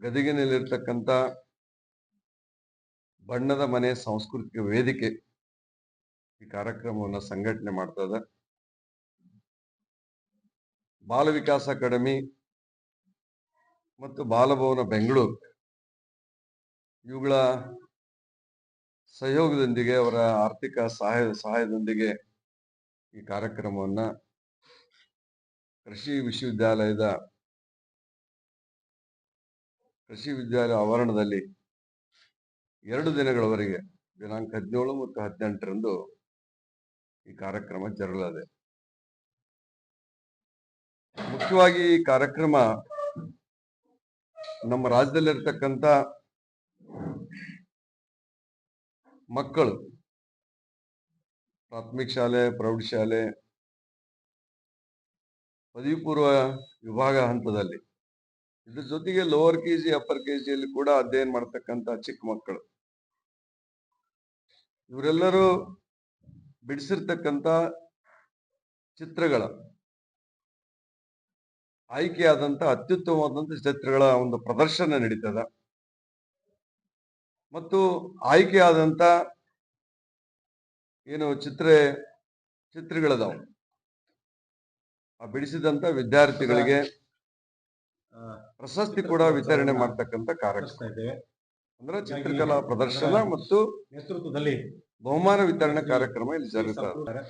ಗದಗಿನಲ್ಲಿರ್ತಕ್ಕಂಥ ಬಣ್ಣದ ಮನೆ ಸಾಂಸ್ಕೃತಿಕ ವೇದಿಕೆ ಈ ಕಾರ್ಯಕ್ರಮವನ್ನು ಸಂಘಟನೆ ಮಾಡ್ತದ ಬಾಲ ವಿಕಾಸ ಅಕಾಡೆಮಿ ಮತ್ತು ಬಾಲಭವನ ಬೆಂಗಳೂರು ಇವುಗಳ ಸಹಯೋಗದೊಂದಿಗೆ ಅವರ ಆರ್ಥಿಕ ಸಹಾಯ, ಸಹಾಯದೊಂದಿಗೆ ಈ ಕಾರ್ಯಕ್ರಮವನ್ನ ಕೃಷಿ ವಿಶ್ವವಿದ್ಯಾಲಯದ ಕೃಷಿ ವಿದ್ಯಾಲಯ ಆವರಣದಲ್ಲಿ ಎರಡು ದಿನಗಳವರೆಗೆ ದಿನಾಂಕ ಹದಿನೇಳು ಮತ್ತು ಹದಿನೆಂಟರಂದು ಈ ಕಾರ್ಯಕ್ರಮ ಜರುಗಲಿದೆ. ಮುಖ್ಯವಾಗಿ ಈ ಕಾರ್ಯಕ್ರಮ ನಮ್ಮ ರಾಜ್ಯದಲ್ಲಿರ್ತಕ್ಕಂಥ ಮಕ್ಕಳು, ಪ್ರಾಥಮಿಕ ಶಾಲೆ ಪ್ರೌಢಶಾಲೆ ಪದವಿ ಪೂರ್ವ ವಿಭಾಗ ಹಂತದಲ್ಲಿ ಇದ್ರ ಜೊತೆಗೆ lower K G upper K ಜಿಯಲ್ಲಿ ಕೂಡ ಅಧ್ಯಯನ ಮಾಡ್ತಕ್ಕಂತ ಚಿಕ್ಕ ಮಕ್ಕಳು. ಇವರೆಲ್ಲರೂ ಬಿಡಿಸಿರ್ತಕ್ಕಂಥ ಚಿತ್ರಗಳ ಆಯ್ಕೆಯಾದಂತ ಅತ್ಯುತ್ತಮವಾದಂತ ಚಿತ್ರಗಳ ಒಂದು ಪ್ರದರ್ಶನ ನಡೀತದ. ಮತ್ತು ಆಯ್ಕೆಯಾದಂತ ಏನು ಚಿತ್ರ, ಚಿತ್ರಗಳದಾವ. ಆ ಬಿಡಿಸಿದಂತ ವಿದ್ಯಾರ್ಥಿಗಳಿಗೆ ಪ್ರಶಸ್ತಿ ಕೂಡ ವಿತರಣೆ ಮಾಡ್ತಕ್ಕಂಥ ಕಾರ್ಯಕ್ರಮ. ಇದ್ದೇವೆ ಅಂದ್ರೆ ಚಿತ್ರಕಲಾ ಪ್ರದರ್ಶನ ಮತ್ತು ನೇತೃತ್ವದಲ್ಲಿ ಬಹುಮಾನ ವಿತರಣೆ ಕಾರ್ಯಕ್ರಮ ಇಲ್ಲಿ ಜರುಗುತ್ತಾರೆ